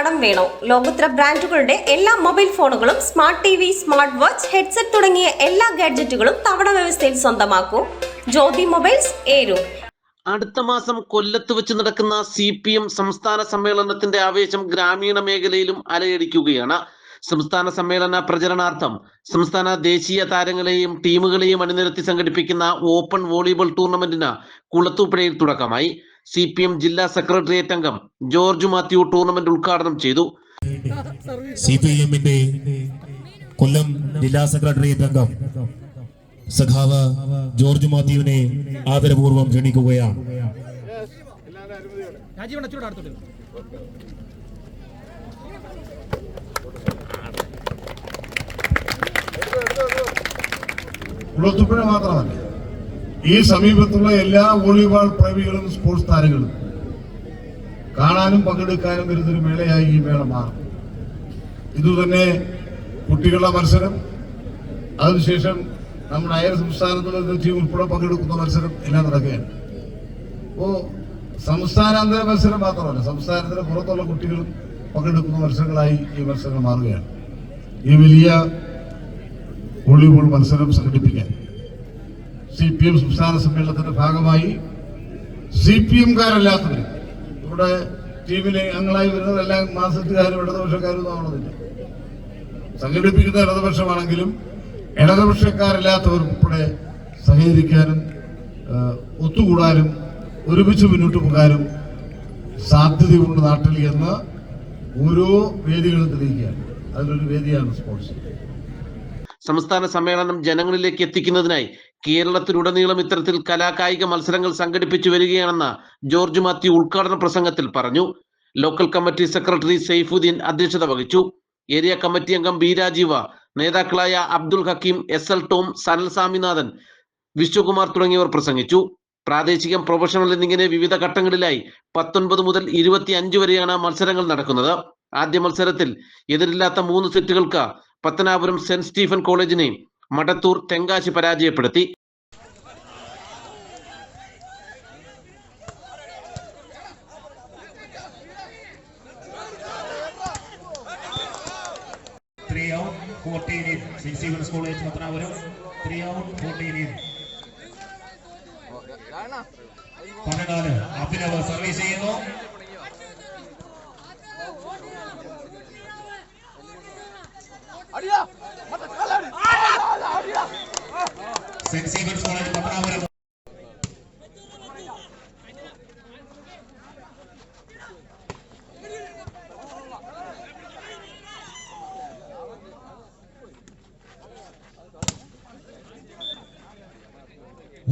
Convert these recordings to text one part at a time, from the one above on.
കടം വേണോ? ലോകോത്തര ബ്രാൻഡുകളുടെ എല്ലാ മൊബൈൽ ഫോണുകളും smart T V smart watch headset തുടങ്ങിയ എല്ലാ ഗാഡ്ജറ്റുകളും തവണ വ്യവസ്ഥയിൽ സ്വന്തമാക്കൂ. ജ്യോതി മൊബൈൽസ് ഏരു. അടുത്ത മാസം കൊല്ലത്ത് വെച്ച് നടക്കുന്ന സി പി എം സംസ്ഥാന സമ്മേളനത്തിന്റെ ആവേശം ഗ്രാമീണ മേഖലയിലും അലയടിക്കുകയാണ്. സംസ്ഥാന സമ്മേളന പ്രചരണാർത്ഥം സംസ്ഥാന ദേശീയ താരങ്ങളെയും ടീമുകളെയും അണിനിരത്തി സംഘടിപ്പിക്കുന്ന ഓപ്പൺ വോളിബോൾ ടൂർണമെന്റിന് കുളത്തൂപ്പുഴയിൽ തുടക്കമായി. സി പി എം ജില്ലാ സെക്രട്ടേറിയറ്റ് അംഗം ജോർജ് മാത്യു ടൂർണമെന്റ് ഉദ്ഘാടനം ചെയ്തു. സി പി എമ്മിന്റെ കൊല്ലം ജില്ലാ സെക്രട്ടേറിയറ്റ് അംഗം സഖാവ് ജോർജ് മാത്യുവിനെ ആദരപൂർവം ക്ഷണിക്കുകയാണ്. മാത്രമല്ല ഈ സമീപത്തുള്ള എല്ലാ വോളിബോൾ പ്രേമികളും സ്പോർട്സ് താരങ്ങളും കാണാനും പങ്കെടുക്കാനും വരുന്നൊരു മേളയായി ഈ മേള മാറും. ഇതുതന്നെ കുട്ടികളുടെ മത്സരം അതിനുശേഷം നമ്മുടെ അയൽ സംസ്ഥാനത്തുള്ള ടീം ഉൾപ്പെടെ പങ്കെടുക്കുന്ന മത്സരം എല്ലാം നടക്കുകയാണ്. അപ്പോ സംസ്ഥാനാന്തര മത്സരം മാത്രമല്ല സംസ്ഥാനത്തിന് പുറത്തുള്ള കുട്ടികളും പങ്കെടുക്കുന്ന മത്സരങ്ങളായി ഈ മത്സരങ്ങൾ മാറുകയാണ്. ഈ വലിയ വോളിബോൾ മത്സരം സംഘടിപ്പിക്കാൻ. സി പി എം സംസ്ഥാന സമ്മേളനത്തിന്റെ ഭാഗമായി സി പി എംകാരല്ലാത്തവർ ഇവിടെ ടീമിലെ അംഗങ്ങളായി വരുന്നതെല്ലാം മാസത്തുകാരും ഇടതുപക്ഷക്കാരും ആവണമെന്നില്ല സംഘടിപ്പിക്കുന്ന ഇടതുപക്ഷമാണെങ്കിലും ഇടതുപക്ഷക്കാരല്ലാത്തവർ ഉൾപ്പെടെ സഹകരിക്കാനും ഒത്തുകൂടാനും ഒരുമിച്ച് മുന്നോട്ട് പോകാനും സാധ്യതയുണ്ട് നാട്ടിൽ എന്ന് ഓരോ വേദികളും തെളിയിക്കുകയാണ്. അതിലൊരു വേദിയാണ് സ്പോർട്സ്. സംസ്ഥാന സമ്മേളനം ജനങ്ങളിലേക്ക് എത്തിക്കുന്നതിനായി കേരളത്തിലുടനീളം ഇത്തരത്തിൽ കലാകായിക മത്സരങ്ങൾ സംഘടിപ്പിച്ചു വരികയാണെന്ന് ജോർജ് മാത്യു ഉദ്ഘാടന പ്രസംഗത്തിൽ പറഞ്ഞു. ലോക്കൽ കമ്മിറ്റി സെക്രട്ടറി സൈഫുദ്ദീൻ അധ്യക്ഷത വഹിച്ചു. ഏരിയ കമ്മിറ്റി അംഗം ബി രാജീവ നേതാക്കളായ Abdul Hakeem S L Tom Sanal Swaminathan Viswakumar തുടങ്ങിയവർ പ്രസംഗിച്ചു. പ്രാദേശികം പ്രൊഫഷണൽ എന്നിങ്ങനെ വിവിധ ഘട്ടങ്ങളിലായി പത്തൊൻപത് മുതൽ ഇരുപത്തി അഞ്ച് വരെയാണ് മത്സരങ്ങൾ നടക്കുന്നത്. ആദ്യ മത്സരത്തിൽ എതിരില്ലാത്ത മൂന്ന് സെറ്റുകൾക്ക് പത്തനാപുരം സെന്റ് സ്റ്റീഫൻ കോളേജിനെ മടത്തൂർ തെങ്കാശി പരാജയപ്പെടുത്തി. Three out ഫോർട്ടീനിൽ Saint Stephen's college Pathanapuram. Three out പതിനാല്. അഭിനവ് സർവീസ് ചെയ്യുന്നു. സെന്റ് സ്റ്റീഫൻസ് കോളേജ് പത്തനാപുരം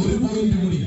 ഒരു പോയിന്റ് കൂടി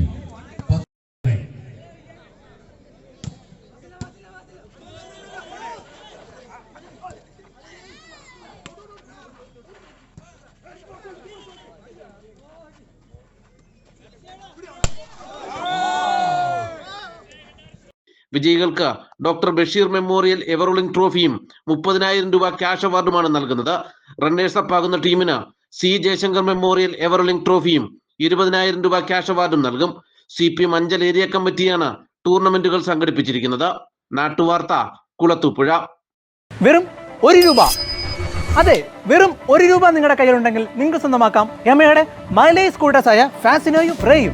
വിജയികൾക്ക് doctor Basheer memorial ever rolling ട്രോഫിയും മുപ്പതിനായിരം രൂപ ക്യാഷ് അവാർഡുമാണ് നൽകുന്നത്. റണ്ണേഴ്സ് അപ്പ് ആകുന്ന ടീമിന് C Jayashankar memorial ever rolling ട്രോഫിയും ഇരുപതിനായിരം രൂപ ക്യാഷ് അവാർഡും നൽകും. C P M Anchal area കമ്മിറ്റിയാണ് ടൂർണമെന്റുകൾ സംഘടിപ്പിച്ചിരിക്കുന്നത്. നാട്ടുവാർത്ത കുളത്തൂപ്പുഴ. വെറും ഒരു രൂപ. അതെ വെറും ഒരു രൂപ നിങ്ങളുടെ കയ്യിലുണ്ടെങ്കിൽ നിങ്ങൾക്ക് സ്വന്തമാക്കാം. യമയുടെ മൈലേജ് സ്കൂട്ടേഴ്സായ ഫാസിനോയും റേയും